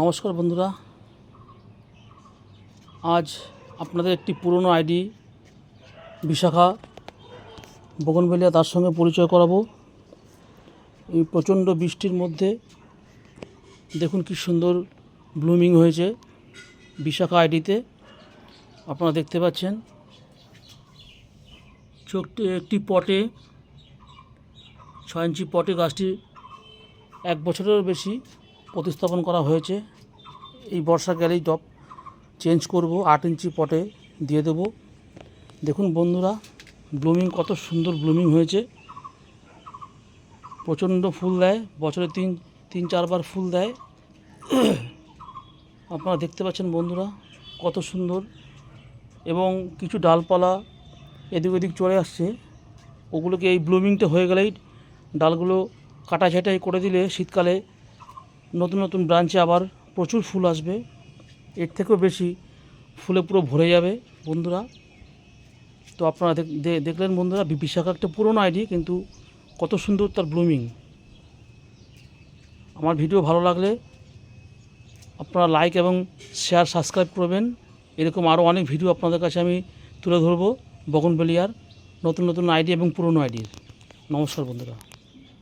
নমস্কার বন্ধুরা। আজ আপনাদের একটি পুরনো আইডি বিশাখা বগনবেলিয়া তার সঙ্গে পরিচয় করাবো। এই প্রচণ্ড বৃষ্টির মধ্যে দেখুন কি সুন্দর ব্লুমিং হয়েছে বিশাখা আইডিতে। আপনারা দেখতে পাচ্ছেন ছোট্ট একটি পটে, ছয় ইঞ্চি পটে গাছটি এক বছরেরও বেশি। প্রতিস্থাপন করা হয়েছে। এই বর্ষা গেলেই টপ। চেঞ্জ করব, আট ইঞ্চি পটে দিয়ে দেব। দেখুন বন্ধুরা, ব্লুমিং কত সুন্দর ব্লুমিং হয়েছে। প্রচণ্ড ফুল দেয়, বছরে তিন তিন, চারবার ফুল দেয়। আপনারা দেখতে পাচ্ছেন বন্ধুরা, কত সুন্দর। এবং কিছু ডালপালা এদিক ওদিক চলে আসছে। ওগুলোকে এই ব্লুমিংটা হয়ে গেলেই ডালগুলো কাটা ছাঁটাই করে দিলে শীতকালে নতুন নতুন ব্রাঞ্চে আবার প্রচুর ফুল আসবে। এর থেকেও বেশি ফুলে পুরো ভরে যাবে, বন্ধুরা। তো আপনারা দেখলেন বন্ধুরা, বি- বিশাখা একটা পুরনো আইডি, কিন্তু কত সুন্দর তার ব্লুমিং। আমার ভিডিও ভালো লাগলে আপনারা লাইক এবং শেয়ার, সাবস্ক্রাইব করবেন। এরকম আরও অনেক ভিডিও আপনাদের কাছে আমি তুলে ধরবো বগনবেলিয়ার নতুন নতুন আইডি এবং পুরনো আইডির নমস্কার বন্ধুরা।